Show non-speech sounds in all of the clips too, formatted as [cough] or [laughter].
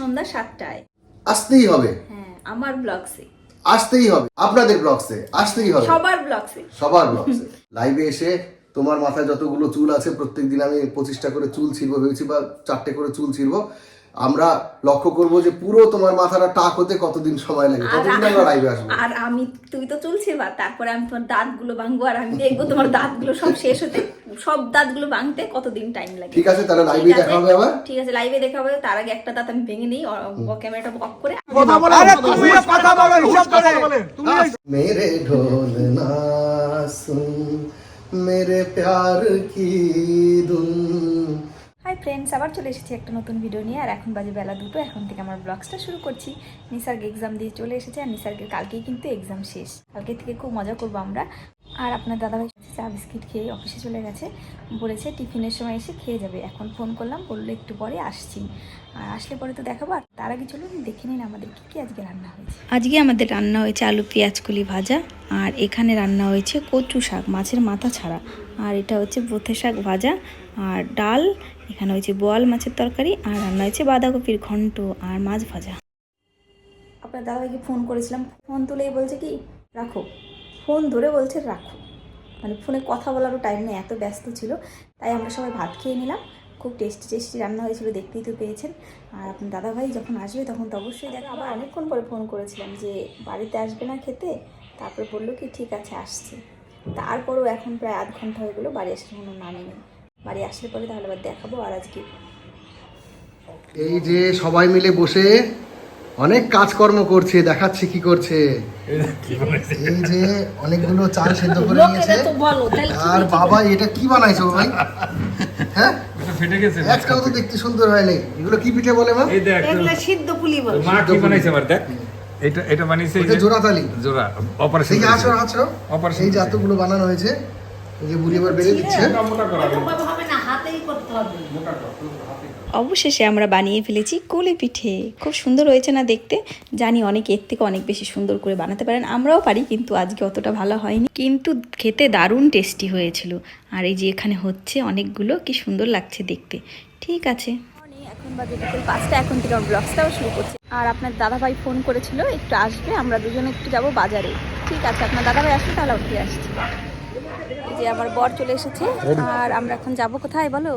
সন্ধ্যা সাতটায়। আসতেই হবে। হ্যাঁ আমার ব্লগসে। আসতেই হবে। আপনাদের ব্লগসে। আসতেই হবে। সবার ব্লগসে। সবার ব্লগসে। লাইভে এসে তোমার মাথায় যতগুলো চুল আছে প্রত্যেকদিন আমি পঁচিশটা করে চুল ছিঁড়বো ভেবেছি বা চারটে করে চুল ছিড়বো। আমরা লক্ষ্য করব যে পুরো তোমার মাথাটা টাক হতে কতদিন সময় লাগে আর আমি তুমি তো চলছে বা তারপরে আমি তোমার দাঁতগুলো ভাঙবো আর আমি দেখব তোমার দাঁতগুলো সব শেষ হতে সব দাঁতগুলো ভাঙতে কতদিন টাইম লাগে। ঠিক আছে তাহলে লাইভে দেখা হবে আবার? ঠিক আছে লাইভে দেখা হবে তার আগে একটা দাঁত আমি ভেঙে নেই ক্যামেরাটা অফ করে। কথা বলে আরে তুমি কথা বলে হিসাব করে। তুমি মেরে ঢোল না সুন মেরে প্যার কি ধুন হাই ফ্রেন্ডস আবার চলে এসেছি একটা নতুন ভিডিও নিয়ে, আর এখন বাজে বেলা দুটো, এখন থেকে আমার ব্লগসটা শুরু করছি। নিসার্গ এক্সাম দিয়ে চলে এসেছে, আর নিসার্গের কালকেই কিন্তু এক্সাম শেষ। কালকে থেকে খুব মজা করব আমরা। আর আপনার দাদাভাই চা বিস্কিট খেয়ে অফিসে চলে গেছে। বলেছে টিফিনের সময় এসে খেয়ে যাবে। এখন ফোন করলাম, বলল একটু পরে আসছি। আর আসলে পরে তো দেখাবো, আর তার আগে চলুন দেখে নিন আমাদের কী কী আজকে রান্না হয়েছে। আজকে আমাদের রান্না হয়েছে আলু, পেঁয়াজ, কলি ভাজা, আর এখানে রান্না হয়েছে কচু শাক, মাছের মাথা ছাড়া। আর এটা হচ্ছে বোথে শাক ভাজা, আর ডাল এখানে হয়েছে বোয়াল মাছের তরকারি আর রান্না হয়েছে বাঁধাকপির ঘন্ট আর মাছ ভাজা। আপনার দাদাভাইকে ফোন করেছিলাম, ফোন তুলেই বলছে কি, রাখো। ফোন ধরে বলছে, রাখো। মানে ফোনে কথা বলারও টাইম নেই, এত ব্যস্ত ছিল। তাই আমরা সবাই ভাত খেয়ে নিলাম। খুব টেস্টি টেস্টি রান্না হয়েছিল, দেখতেই তো পেয়েছেন। আর আপনার দাদাভাই যখন আসবে তখন তো অবশ্যই দেখা, আবার অনেকক্ষণ পরে ফোন করেছিলাম যে, বাড়িতে আসবে না খেতে? তারপরে বলল কি, ঠিক আছে, আসছে। তারপরেও এখন প্রায় আধ ঘণ্টা হয়ে গেলো, বাড়ি আসার কোনো নামে নেই বাড়ি আসলে পরে তাহলে আবার দেখাবো আর আজকে এই যে সবাই মিলে বসে অনেক কাজকর্ম করছে দেখাচ্ছে কি করছে। এই যে অনেকগুলো চাল সেদ্ধ করে নিয়েছে। আর বাবা এটা কি বানাইছো ভাই? হ্যাঁ? ফেটে গেছে একটাও তো দেখতে সুন্দর হয়নি এগুলো কি পিঠে বলে মা? এগুলো সিদ্ধ পুলি বলে। মা কি বানাইছে আমার দেখ। এটা এটা বানিয়েছে যে- জোড়াতালি জোড়া অপারেশন এই যে আছো আছো Operation এই। এতগুলো বানানো হয়েছে। এই যে বুড়ি বেড়ে দিচ্ছে। অবশেষে আমরা বানিয়ে ফেলেছি কোলে পিঠে। খুব সুন্দর হয়েছে না দেখতে? জানি অনেক এর থেকে অনেক বেশি সুন্দর করে বানাতে পারেন। আমরাও পারি কিন্তু আজকে অতটা ভালো হয়নি। কিন্তু খেতে দারুণ টেস্টি হয়েছিল। আর এই যে এখানে হচ্ছে অনেকগুলো কি সুন্দর লাগছে দেখতে। ঠিক আছে। এখন বাজে বিকেল পাঁচটা এখন থেকে আমার ব্লগসটাও শুরু করছি। আর আপনার দাদাভাই ফোন করেছিল একটু আসবে আমরা দুজনে একটু যাব বাজারে। ঠিক আছে আপনার দাদাভাই আসবে তাহলে উঠে আসছি। যে আমার বর চলে এসেছে। আর আমরা এখন যাব কোথায় বলো?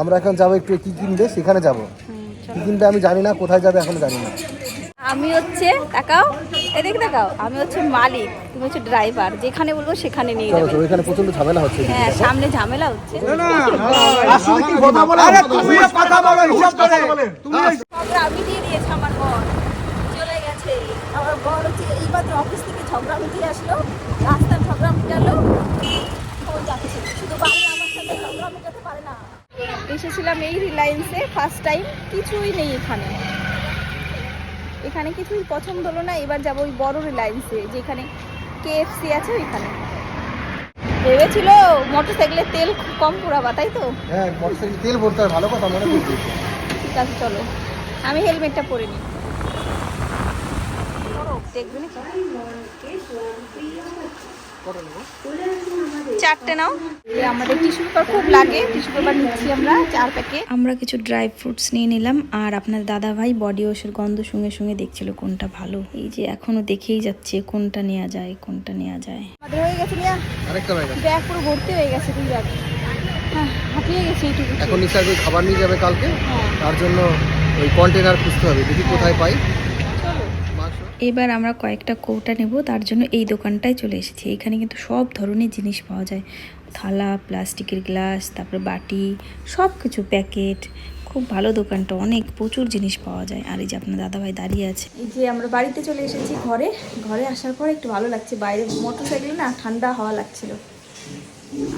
আমরা এখন যাব একটু কি কিনবে সেখানে যাব। কি কিনবে আমি জানি না কোথায় যাবে এখন জানি না। আমি হচ্ছে তাকাও এদিকে তাকাও আমি হচ্ছে মালিক তুমি হচ্ছে ড্রাইভার যেখানে বলব সেখানে নিয়ে যাবে। তো ওইখানে প্রচণ্ড ঝামেলা হচ্ছে হ্যাঁ সামনে ঝামেলা হচ্ছে। ঝগড়া আমি দিয়ে দিয়েছি আমার বর। চলে গেছে। আমার বর হচ্ছে এইমাত্র অফিস থেকে ঝগড়া মিটিয়ে আসলো। রাস্তার ঝগড়া মিটালো। এসেছিলাম এই রিলায়েন্সে ফার্স্ট টাইম কিছুই নেই এখানে। এখানে কিছুই পছন্দ হলো না এবার যাব ওই বড় রিলায়েন্সে যেখানে কেএফসি আছে ওইখানে। ভেবেছিল মোটর সাইকেলের তেল খুব কম পুরাবা তাই তো? হ্যাঁ মোটরসাইকেল তেল ভরতে হয় ভালো কথা মনে করছি ঠিক আছে চলো। আমি হেলমেটটা পরে নিই। দেখবে নাকি? চারটে নাও। আমাদের টিস্যু পেপার খুব লাগে। টিস্যু পেপার নিচ্ছি আমরা চার প্যাকেট। আমরা কিছু ড্রাই ফ্রুটস নিয়ে নিলাম আর আপনার দাদা ভাই বডি ওয়াশের গন্ধ শুঙে শুঙে দেখছিল কোনটা ভালো। এই যে এখনও দেখেই যাচ্ছে কোনটা নেওয়া যায় কোনটা নেওয়া যায়। আমাদের হয়ে গেছে নিয়া আরেকটা হয়ে গেছে। ব্যাগ পুরো ভর্তি হয়ে গেছে তুই ব্যাগ হ্যাঁ হাঁপিয়ে গেছে এইটুকু। এখন খাবার নিয়ে যাবে কালকে? হ্যাঁ। তার জন্য ওই কন্টেনার খুঁজতে হবে দেখি কোথায় পাই। এবার আমরা কয়েকটা কৌটা নেব, তার জন্য এই দোকানটায় চলে এসেছি। এখানে কিন্তু সব ধরনের জিনিস পাওয়া যায়। থালা, প্লাস্টিকের গ্লাস, তারপরে বাটি সব কিছু প্যাকেট। খুব ভালো দোকানটা, অনেক প্রচুর জিনিস পাওয়া যায়। আর এই যে আপনার দাদাভাই দাঁড়িয়ে আছে। এই যে আমরা বাড়িতে চলে এসেছি ঘরে। ঘরে আসার পর একটু ভালো লাগছে। বাইরে মোটর সাইকেল না, ঠান্ডা হাওয়া লাগছিল।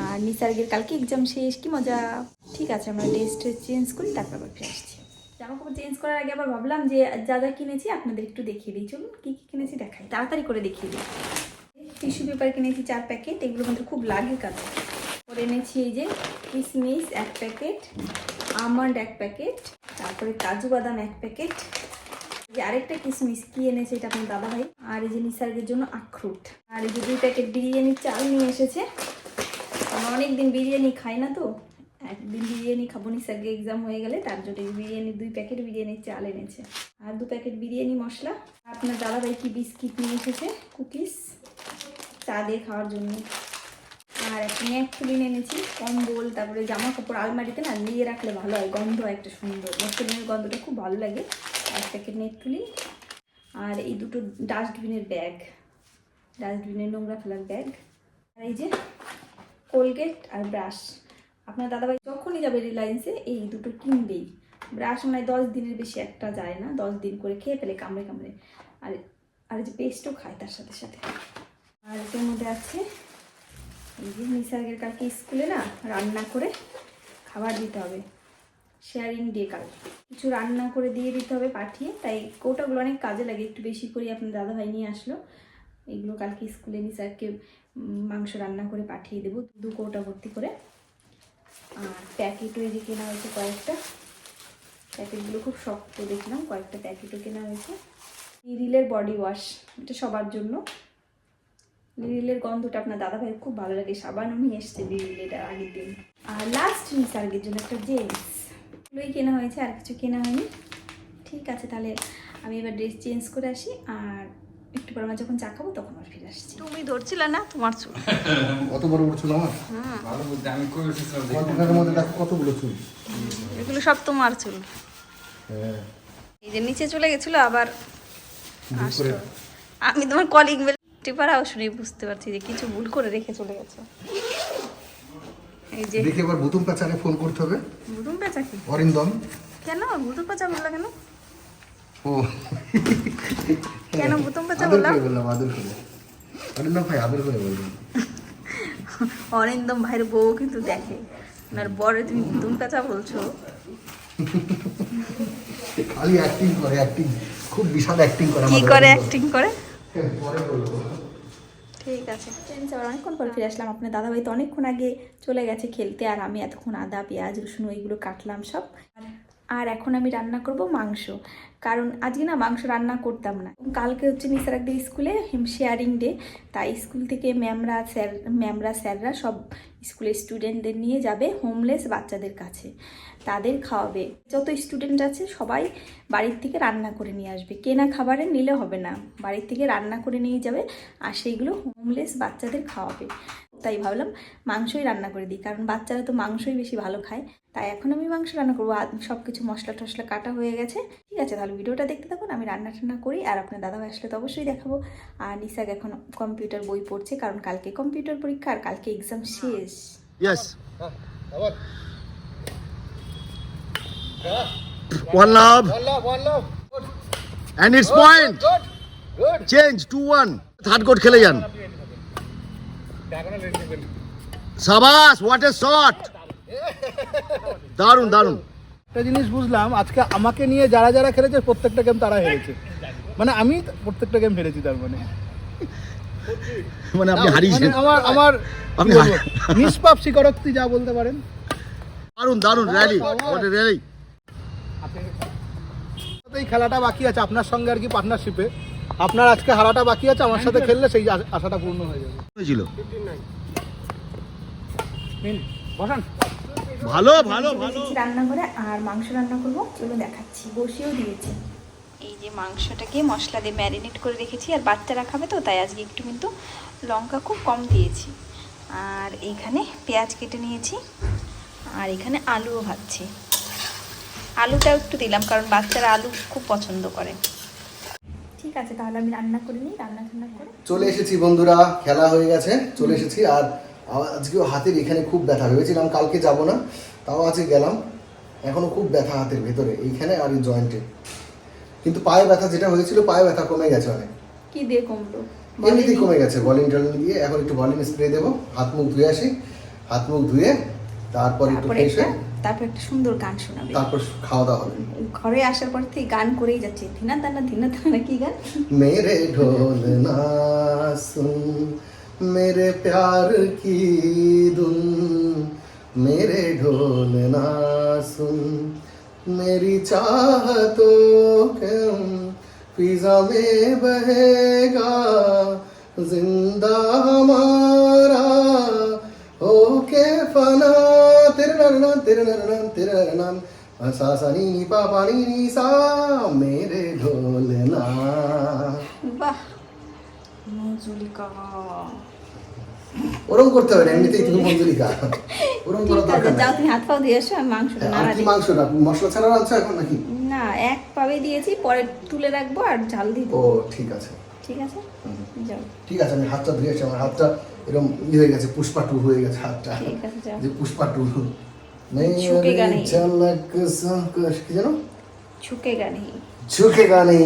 আর নিসার্গের কালকে এক্সাম শেষ, কি মজা। ঠিক আছে, আমরা ড্রেস চেঞ্জ করি, তারপর ফিরে আসছি। জামা কাপড় চেঞ্জ করার আগে আবার ভাবলাম যে যা যা কিনেছি আপনাদের একটু দেখিয়ে দিই। চলুন, কী কী কিনেছি দেখাই। তাড়াতাড়ি করে দেখিয়ে দিই। টিস্যু পেপার কিনেছি চার প্যাকেট এগুলো কিন্তু খুব লাগে কাজে। পরে এনেছি এই যে কিসমিস এক প্যাকেট আমন্ড এক প্যাকেট তারপরে কাজু বাদাম এক প্যাকেট যে আরেকটা কিসমিস, কি এনেছে এটা আপনার দাদা ভাই? আর এই যে নিসার্গের জন্য আখরুট। আর এই যে দুই প্যাকেট বিরিয়ানির চাল নিয়ে এসেছে। আমরা অনেকদিন বিরিয়ানি খাই না তো। একদিন বিরিয়ানি খাব নিসার্গে এক্সাম হয়ে গেলে তার জন্য বিরিয়ানি, দুই প্যাকেট বিরিয়ানির চাল এনেছে। আর দু প্যাকেট বিরিয়ানি মশলা। আপনার দাদাভাই কি বিস্কিট নিয়ে এসেছে? কুকিজ? চা দিয়ে খাওয়ার জন্য। আর একটা নেক তুলে এনেছি, কম্বল, তারপরে জামা কাপড় আলমারিতে না নিয়ে রাখলে ভালো হয়, গন্ধ একটা সুন্দর। নেকটুলিনের গন্ধটা খুব ভালো লাগে। এক প্যাকেট নেকটুলি আর এই দুটো ডাস্টবিনের ব্যাগ। ডাস্টবিনের নোংরা ফেলার ব্যাগ। আর এই যে কোলগেট আর ব্রাশ। আপনার দাদাভাই যখনই যাবে রিলায়েন্সে এই দুটো কিনবেই। ব্রাশ মানে দশ দিনের বেশি একটা যায় না, দশ দিন করে খেয়ে ফেলে, কামড়ে কামড়ে। আর আর যে পেস্টও খায় তার সাথে সাথে। আর এটার মধ্যে আছে, এই যে নিসার্গের কালকে স্কুলে না রান্না করে খাবার দিতে হবে। শেয়ারিং ডে কাল। কিছু রান্না করে দিয়ে দিতে হবে পাঠিয়ে, তাই কৌটাগুলো অনেক কাজে লাগে, একটু বেশি করে আপনার দাদাভাই নিয়ে আসলো। এগুলো কালকে স্কুলে নিসারকে মাংস রান্না করে পাঠিয়ে দেবো, দু কৌটা ভর্তি করে। আর প্যাকেটও এই যে কেনা হয়েছে কয়েকটা। প্যাকেটগুলো খুব শক্ত দেখলাম, কয়েকটা প্যাকেটও কেনা হয়েছে। রিলের বডি ওয়াশ এটা সবার জন্য। লিরিলের গন্ধটা আপনার দাদাভাইয়ের খুব ভালো লাগে। সাবানও নিয়ে এসছে লিরিলের আগের দিন। আর লাস্ট নিসার্গের জন্য একটা জেন্স এগুলোই কেনা হয়েছে, আর কিছু কেনা হয়নি। ঠিক আছে, তাহলে আমি এবার ড্রেস চেঞ্জ করে আসি। আর একটু পর আমার যখন চা খাব তখন আর ফিরে আসছি। তুমি ধরছিলে না তোমার চুল। [laughs] কত বড় বড় চুল আমার? ভালো বুদ্ধি আমি কই এসেছিলাম দেখি। কন্টেনারের মধ্যে দেখো কতগুলো চুল? এগুলো সব তোমার চুল। হ্যাঁ। এই যে নিচে চলে গেছিল আবার আসলো। আমি তোমার কলিং বেল টিপারাও শুনে বুঝতে পারছি যে কিছু ভুল করে রেখে চলে গেছো। এই যে দেখে এবার বুতুম পাচারে ফোন করতে হবে। বুদুম পেঁচা কি? অরিন্দম। কেন? বুদুম পেঁচা বললা কেন? ও। কেন বুতুম পেঁচা বললাম বললাম আদর করে। অরিন্দম ভাই আদর করে বললাম অরিন্দম ভাইয়ের বউ কিন্তু দেখে। ওনার বরে তুমি বুতুম পেঁচা বলছো। খালি অ্যাক্টিং করে অ্যাক্টিং খুব বিশাল অ্যাক্টিং করে কি করে অ্যাক্টিং করে? হ্যাঁ, পরে বলব। ঠিক আছে। ফ্রেন্ডস আবার অনেকক্ষণ পর ফিরে আসলাম। আপনার দাদাভাই তো অনেকক্ষণ আগে চলে গেছে খেলতে আর আমি এতক্ষণ আদা পেঁয়াজ রসুন ওইগুলো কাটলাম সব। আর- আর এখন আমি রান্না করব মাংস। কারণ আজকে না মাংস রান্না করতাম না। কালকে হচ্ছে নিসার একদিন স্কুলে শেয়ারিং ডে। তাই স্কুল থেকে ম্যামরা, স্যার, ম্যামরা, স্যাররা সব স্কুলের স্টুডেন্টদের নিয়ে যাবে হোমলেস বাচ্চাদের কাছে। তাদের খাওয়াবে। যত স্টুডেন্ট আছে সবাই বাড়ির থেকে রান্না করে নিয়ে আসবে। কেনা খাবারে নিলে হবে না। বাড়ির থেকে রান্না করে নিয়ে যাবে আর সেইগুলো হোমলেস বাচ্চাদের খাওয়াবে। তাই ভাবলাম মাংসই রান্না করে দিই কারণ বাচ্চারা তো মাংসই বেশি ভালো খায়। তাই এখন আমি মাংস রান্না করব। সব কিছু মশলা টশলা কাটা হয়ে গেছে। ঠিক আছে তাহলে ভিডিওটা দেখতে থাকুন। আমি রান্না টান্না করি আর আপনার দাদাভাই আসলে তো অবশ্যই দেখাবো। আর নিসাক এখন কম্পিউটার বই পড়ছে কারণ কালকে কম্পিউটার পরীক্ষা আর কালকে এক্সাম শেষ। Yes. One love. One love, one love. Good. And it's good, point. Good. Good. good. Change 2-1. Third court খেলে যান সাবাস হোয়াট এ শট দারুণ দারুণ একটা জিনিস বুঝলাম আজকে আমাকে নিয়ে যারা যারা খেলেছে প্রত্যেকটা গেম তারা হেরেছে মানে আমি প্রত্যেকটা গেম হেরেছি তার মানে মানে আপনি হারিয়েছেন মানে আমার আমার আপনি নিষ্পাপ স্বীকারোক্তি যা বলতে পারেন দারুণ দারুণ র্যালি হোয়াট এ র্যালি এই খেলাটা বাকি আছে আপনার সঙ্গে আর কি পার্টনারশিপে আপনার আজকে হারাটা বাকি আছে আমার সাথে খেললে সেই আশ- আশাটা পূর্ণ হয়ে যাবে। হয়েছিল ভালো ভালো ভালো। এসেছি রান্নাঘরে আর মাংস রান্না করব চলো দেখাচ্ছি। বসিয়েও দিয়েছি। এই যে মাংসটাকে মশলা দিয়ে ম্যারিনেট করে রেখেছি আর বাচ্চারা খাবে তো তাই আজকে একটু কিন্তু লঙ্কা খুব কম দিয়েছি। আর এইখানে পেঁয়াজ কেটে নিয়েছি আর এখানে আলুও ভাজছি। আলুটাও একটু দিলাম কারণ বাচ্চারা আলু খুব পছন্দ করে। ঠিক আছে তাহলে আমি রান্না করে নিই রান্না টান্না করে। চলে এসেছি বন্ধুরা খেলা হয়ে গেছে চলে এসেছি। আর আজকেও হাতের এখানে খুব ব্যথা ভেবেছিলাম কালকে যাব না তাও আজকে গেলাম। এখনও খুব ব্যথা হাতের ভেতরে এইখানে আর এই জয়েন্টে কিন্তু পায়ে ব্যথা যেটা হয়েছিল পায়ে ব্যথা কমে গেছে অনেক। কি দিয়ে কমলো? এমনিতেই কমে গেছে বলিং টলিং দিয়ে। এখন একটু বলিং স্প্রে দেবো। হাত মুখ ধুয়ে আসি। হাত মুখ ধুয়ে তারপর একটু ফ্রেশ হয়ে তারপর একটা সুন্দর গান শোনাবে তারপর খাওয়া দাওয়া হবে ঘরে আসার পর থেকে গান করেই যাচ্ছে ধিনা দানা ধিনা দানা কি গান मेरे ढोल ना सुन मेरे प्यार की धुन मेरे ढोल ना सुन मेरी चाहतों के फिजा में बहेगा जिंदा हमारा होके फना तेरे ना নাম তেরে নাম নাম তেরে নাম সা সা নি নি পা পা নি নি সা মেরে ঢোলনা বাহ মঞ্জুলিকা ওরম করতে হবে না এমনিতেই তুমি মঞ্জুরিকা ওরম দরকার যাও তুমি হাত পাও দিয়ে এসো আমি আর নাড়া কি দিই মাংস না মশলা ছাড়া এখন নাকি? না এক পাবে দিয়েছি পরে তুলে রাখব আর ঝাল দিয়ে ও ঠিক আছে। ঠিক আছে? যাও। ঠিক আছে আমি হাতটা ধুয়েছি আমার হাতটা এরকম ই হয়ে গেছে পুষ্পা টু হয়ে গেছে হাতটা। ঠিক আছে যাও। যে পুষ্পা টু ঝুঁকেগা নেই। ঝলক সাকশ কি জানো ছুকেগা নেই ঝুঁকেগা নেই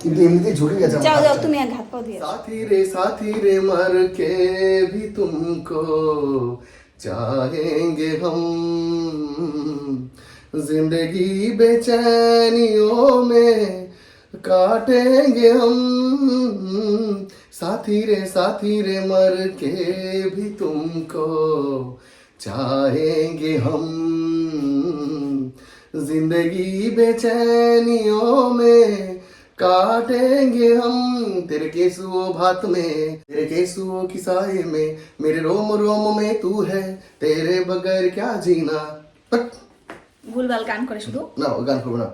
কিন্তু এমনিতেই ঝুঁকে গেছে আমার যাও যাও হাতটা। তুমি এক হাত পাও দিয়ে এসো। साथी रे साथी रे मर के भी तुमको चाहेंगे हम जिंदगी बेचैनियों में काटेंगे हम साथी रे साथी रे मर के भी तुमको चाहेंगे हम जिंदगी बेचैनियों में काटेंगे हम तेरे केसुओ भात में तेरे केसुओ की साए में मेरे रोम रोम में तू है तेरे बगैर क्या जीना हट, ভুলভাল গান করে শুধু না ওই গান করবো না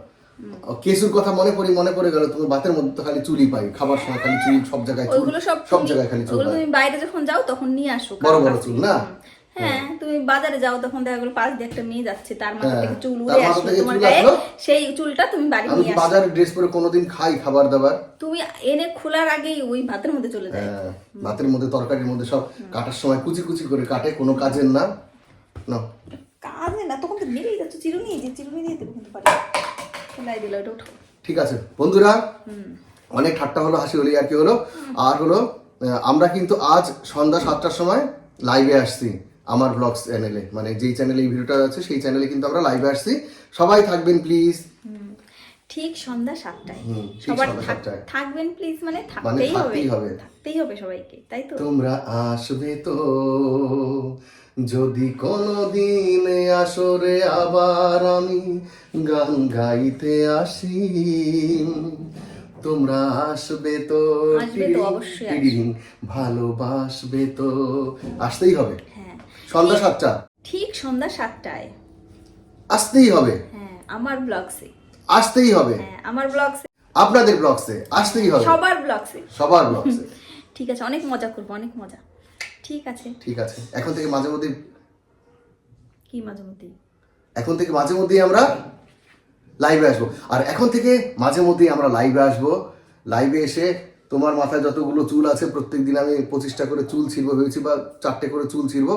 ও, কেসুর কথা মনে পড়ি মনে পড়ে গেল তোমার বাতের মধ্যে তো খালি চুলি পাই খাবার সময় খালি চুল সব জায়গায় চুল ওইগুলো সব সব তুমি- জায়গায় খালি চুল ওগুলো পাই তুমি বাইরে যখন যাও তখন নিয়ে আসো বড় কারো বড় কাছ চুল, থেকে। না? হ্যাঁ তুমি বাজারে যাও তখন দেখা গেলো পাশ দিয়ে একটা মেয়ে যাচ্ছে তার মাথা হ্যাঁ, থেকে চুল উড়ে আসলো। তোমার গায়ে সেই চুলটা তুমি বাড়ি নিয়ে আসো। বাজারে ড্রেস পরে কোনোদিন খাই খাবার দাবার। তুমি এনে খোলার আগেই ওই ভাতের মধ্যে চলে যায়। হ্যাঁ, ভাতের মধ্যে তরকারির মধ্যে সব কাটার সময় কুচি কুচি করে কাটে কোনো কাজের না। না। কাজে না তখন তো মেরেই যাচ্ছ চিরুনি যে চিরুনি দিয়ে দেবো কিন্তু পারি। খোলাই দিল ওটা উঠো ঠিক আছে বন্ধুরা অনেক ঠাট্টা হলো হাসি হলি আর কি হলো আর হলো আমরা কিন্তু আজ সন্ধ্যা সাতটার সময় লাইভে আসছি। আমার ব্লগ চ্যানেলে মানে যেই চ্যানেলে এই ভিডিওটা আছে সেই চ্যানেলে কিন্তু আমরা লাইভে আসছি। সবাই থাকবেন প্লিজ ঠিক সন্ধ্যা সাতটায়। সবার। থাকবেন প্লিজ মানে মানে থাকতেই হবে। থাকতেই হবে। সবাইকে তাই তো? তোমরা আসবে তো যদি কোনো দিন আসরে আবার আমি গান গাইতে আসি। তোমরা আসবে তো আসবে তো, অবশ্যই ভালোবাসবে তো আসতেই হবে। সন্ধ্যা সাতটা। ঠিক সন্ধ্যা সাতটায়। আসতেই হবে। হ্যাঁ আমার ব্লগসে। আসতেই হবে। হ্যাঁ আমার ব্লগসে। আপনাদের ব্লগসে। আসতেই হবে। সবার ব্লগসে। সবার ব্লগসে। [laughs] ঠিক আছে অনেক মজা করব অনেক মজা। ঠিক আছে। ঠিক আছে। এখন থেকে মাঝে মধ্যে কি মাঝে মধ্যে? এখন থেকে মাঝে মধ্যেই আমরা লাইভে আসব। আর এখন থেকে মাঝে মধ্যেই আমরা লাইভে আসব। লাইভে এসে তোমার মাথায় যতগুলো চুল আছে প্রত্যেক দিন আমি পঁচিশটা করে চুল ছিড়বো ভেবেছি বা চারটে করে চুল ছিড়বো।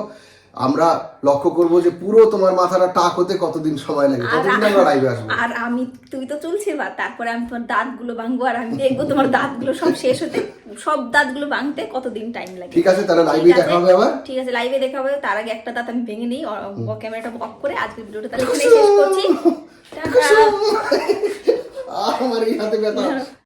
আমরা লক্ষ্য করব যে পুরো তোমার মাথাটা টাক হতে কতদিন সময় লাগে আর কতদিন আমরা লাইভে আসব? আর আমি তুমি তো চুলছিবা তারপরে আমি তোমার দাঁতগুলো ভাঙবো আর আমি দেখব তোমার দাঁতগুলো সব শেষ হতে সব দাঁতগুলো ভাঙতে কতদিন টাইম লাগে। ঠিক আছে তাহলে লাইভে দেখা হবে আবার? ঠিক আছে লাইভে দেখা হবে তার আগে একটা দাঁত আমি ভেঙে নিই ক্যামেরাটা অফ করে আজকের ভিডিওটা তাহলে এখানেই শেষ করছি। আমার এই হাতে ব্যথা।